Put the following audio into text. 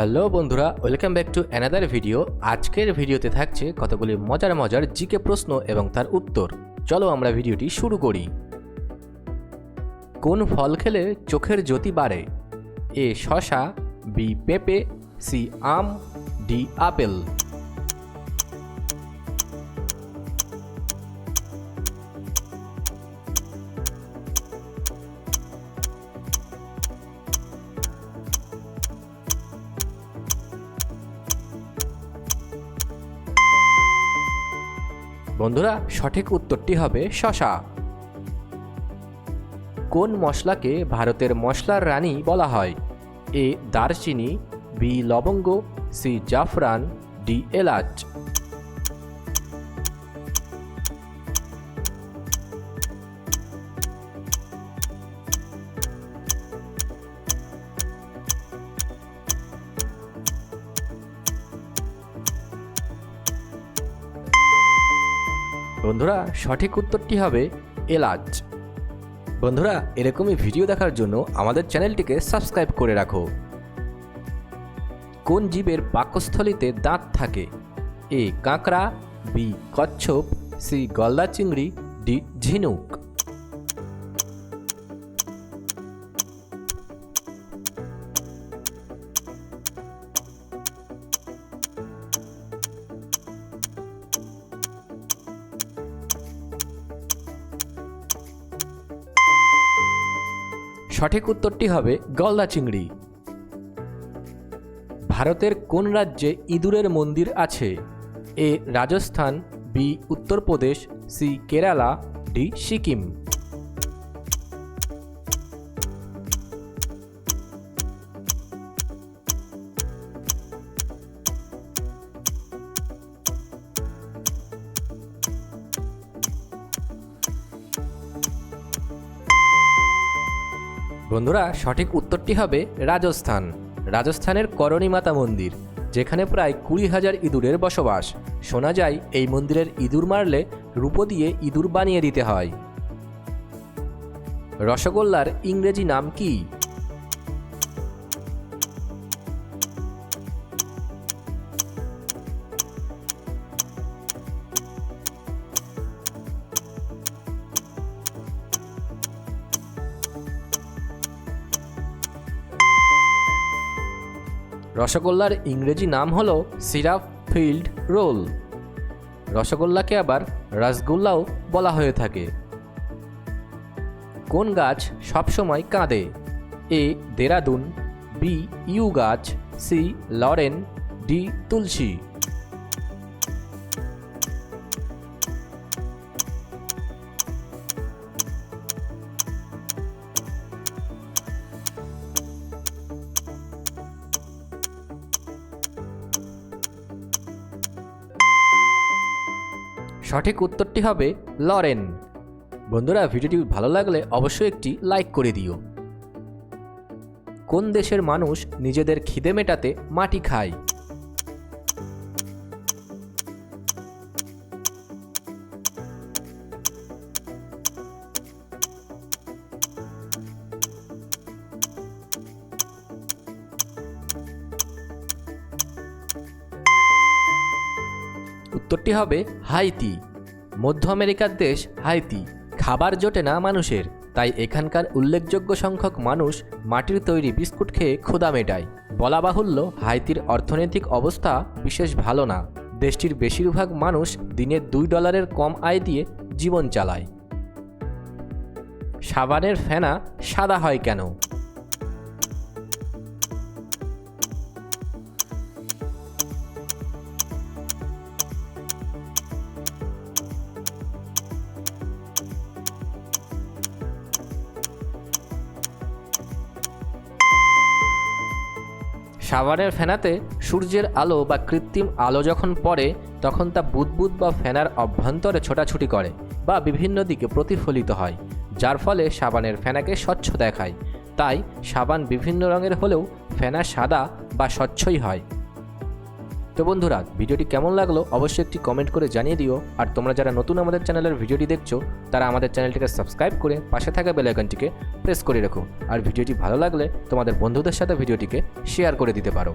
Hello বন্ধুরা, welcome back to another video আজকের ভিডিওতে থাকছে কতগুলি মজার মজার জিকে প্রশ্ন এবং তার উত্তর। চলো আমরা ভিডিওটি শুরু করি। কোন ফল খেলে চোখের জ্যোতি বাড়ে? এ শশা, বি পেঁপে, সি আম, ডি আপেল। বন্ধুরা, সঠিক উত্তরটি হবে শশা। কোন মশলাকে ভারতের মশলার রানী বলা হয়? এ দারচিনি, বি লবঙ্গ, সি জাফরান, ডি এলাচ। বন্ধুরা, সঠিক উত্তরটি হবে এলাচ। বন্ধুরা, এরকমই ভিডিও দেখার জন্য আমাদের চ্যানেলটিকে সাবস্ক্রাইব করে রাখো। কোন জীবের পাকস্থলিতে দাঁত থাকে? এ, কাঁকড়া, বি, কচ্ছপ, সি, গলদা চিংড়ি, ডি, ঝিনুক। সঠিক উত্তরটি হবে গলদা চিংড়ি। ভারতের কোন রাজ্যে ইঁদুরের মন্দির আছে? A Rajasthan, B Uttar Pradesh, C Kerala, D Sikkim. বন্ধুরা, সঠিক উত্তরটি হবে রাজস্থান। রাজস্থানের করণী মাতা মন্দির, যেখানে প্রায় কুড়ি হাজার ইঁদুরের বসবাস। শোনা যায়, এই মন্দিরের ইঁদুর মারলে রূপো দিয়ে ইঁদুর বানিয়ে দিতে হয়। রসগোল্লার ইংরেজি নাম কি? রসগোল্লার ইংরেজি নাম হলো সিরাপ ফিল্ড রোল। রসগোল্লাকে আবার রসগোল্লাও বলা হয়ে থাকে। কোন গাছ সবসময় কাঁদে? এ, দেরাদুন, বি, ইউ গাছ, সি, লরেন, ডি, তুলসী। সঠিক উত্তরটি হবে লরেন। বন্ধুরা, ভিডিওটি ভালো লাগলে অবশ্যই একটি লাইক করে দিও। কোন দেশের মানুষ নিজেদের খিদে মেটাতে মাটি খায়? উত্তরটি হবে হাইতি। মধ্য আমেরিকার দেশ হাইতি। খাবার জোটে না মানুষের, তাই এখানকার উল্লেখযোগ্য সংখ্যক মানুষ মাটির তৈরি বিস্কুট খেয়ে ক্ষুদা মেটায়। বলা বাহুল্য, হাইতির অর্থনৈতিক অবস্থা বিশেষ ভালো না। দেশটির বেশিরভাগ মানুষ দিনে দুই ডলারের কম আয় দিয়ে জীবন চালায়। সাবানের ফেনা সাদা হয় কেন? সাবানের ফেনাতে সূর্যের আলো বা কৃত্রিম আলো যখন পড়ে, তখন তা বুদবুদ বা ফেনার অভ্যন্তরে ছোটাছুটি করে বা বিভিন্ন দিকে প্রতিফলিত হয়, যার ফলে সাবানের ফেনাকে স্বচ্ছ দেখায়। তাই সাবান বিভিন্ন রঙের হলেও ফেনা সাদা বা স্বচ্ছই হয়। তো বন্ধুরা, ভিডিওটি কেমন লাগল অবশ্যই একটি কমেন্ট করে জানিয়ে দিও। আর তোমরা যারা নতুন আমাদের চ্যানেলের ভিডিওটি দেখছ, তারা আমাদের চ্যানেলটিকে সাবস্ক্রাইব করে পাশে থাকা বেলাইকনটিকে প্রেস করে রেখো। আর ভিডিওটি ভালো লাগলে তোমাদের বন্ধুদের সাথে ভিডিওটিকে শেয়ার করে দিতে পারো।